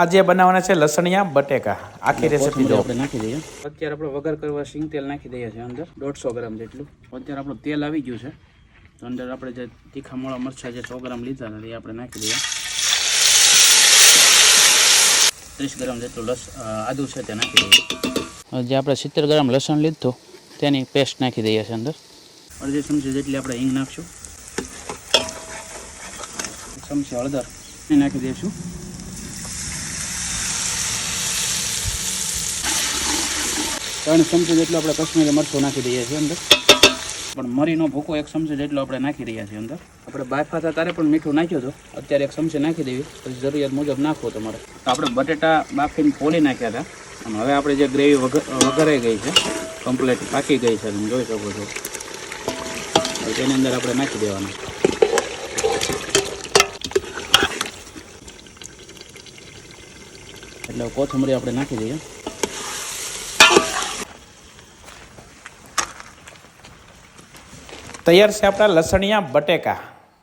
આજે બનાવવાના છે લસણિયા બટેકા આખી રેસીપી જો. આપણે નાખી દઈએ. અત્યારે આપણે વગર કરવા સિંગ તેલ નાખી દઈએ છીએ અંદર દોઢસો ગ્રામ જેટલું. અત્યારે આપણું તેલ આવી ગયું છે. તો અંદર આપણે જે તીખા મોળા મરચાં જે સો ગ્રામ લીધા હતા એ આપણે નાખી દઈએ. ત્રીસ ગ્રામ જેટલું લસ આદુ આદું છે તે નાખી દઈએ. જે આપણે સિત્તેર ગ્રામ લસણ લીધું તેની પેસ્ટ નાખી દઈએ છીએ અંદર. અડધી ચમચી જેટલી આપણે હિંગ નાખશું. ચમચી હળદર એ નાખી દઈશું. ત્રણ ચમચી જેટલું આપણે કશ્મીરી મરચું નાખી દઈએ છીએ અંદર. પણ મરીનો ભૂકો એક ચમચી જેટલો આપણે નાખી રહ્યા છીએ અંદર. આપણે બાફા હતા ત્યારે પણ મીઠું નાખ્યું હતું. અત્યારે એક ચમચી નાખી દેવી. પછી જરૂરિયાત મુજબ નાખવું તમારે. તો આપણે બટેટા બાફીને ફોલી નાખ્યા હતા. અને હવે આપણે જે ગ્રેવી વઘરાઈ ગઈ છે કમ્પ્લેટ પાકી ગઈ છે, તમે જોઈ શકો છો. તેની અંદર આપણે નાખી દેવાનું. એટલે કોથમરી આપણે નાખી દઈએ. તૈયાર છે આપણા લસણિયા બટેકા.